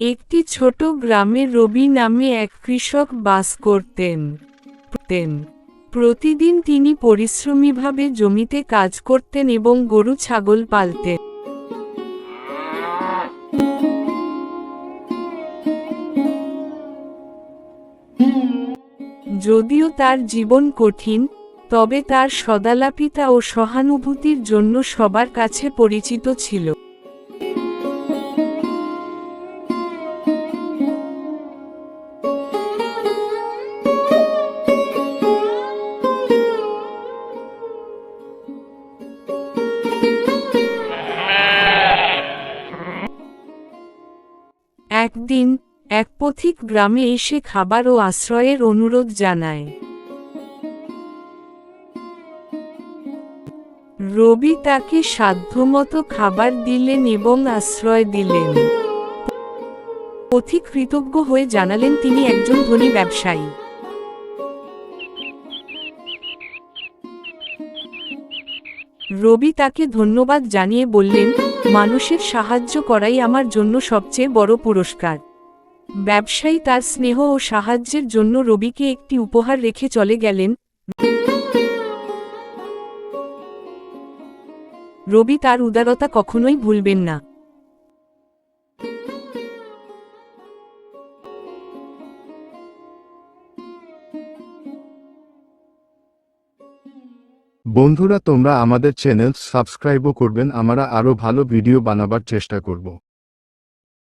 একটি ছোট গ্রামে রবি নামে এক কৃষক বাস করতেন। তেন। প্রতিদিন তিনি পরিশ্রমীভাবে জমিতে কাজ করতেন এবং গরু, ছাগল পালতেন। যদিও তার জীবন কঠিন, তবে তার সদালাপিতা ও সহানুভূতির জন্য সবার কাছে পরিচিত ছিল। একদিন, এক পথিক গ্রামে এসে খাবার ও আশ্রয়ের অনুরোধ জানায়। রবি তাকে সাধ্যমতো খাবার দিলেন এবং আশ্রয় দিলেন। পথিক কৃতজ্ঞ হয়ে জানালেন, তিনি একজন ধনী ব্যবসায়ী। রবি তাকে ধন্যবাদ জানিয়ে বললেন মানুষের সাহায্য করাই আমার জন্য সবচেয়ে বড় পুরস্কার। ব্যবসায়ী তার স্নেহ ও সাহায্যের জন্য রবিকে একটি উপহার রেখে চলে গেলেন। রবি তার উদারতা কখনোই ভুলবেন না। বন্ধুরা তোমরা আমাদের চ্যানেল সাবস্ক্রাইবও করবেন। আমরা আরও ভালো ভিডিও বানাবার চেষ্টা করব।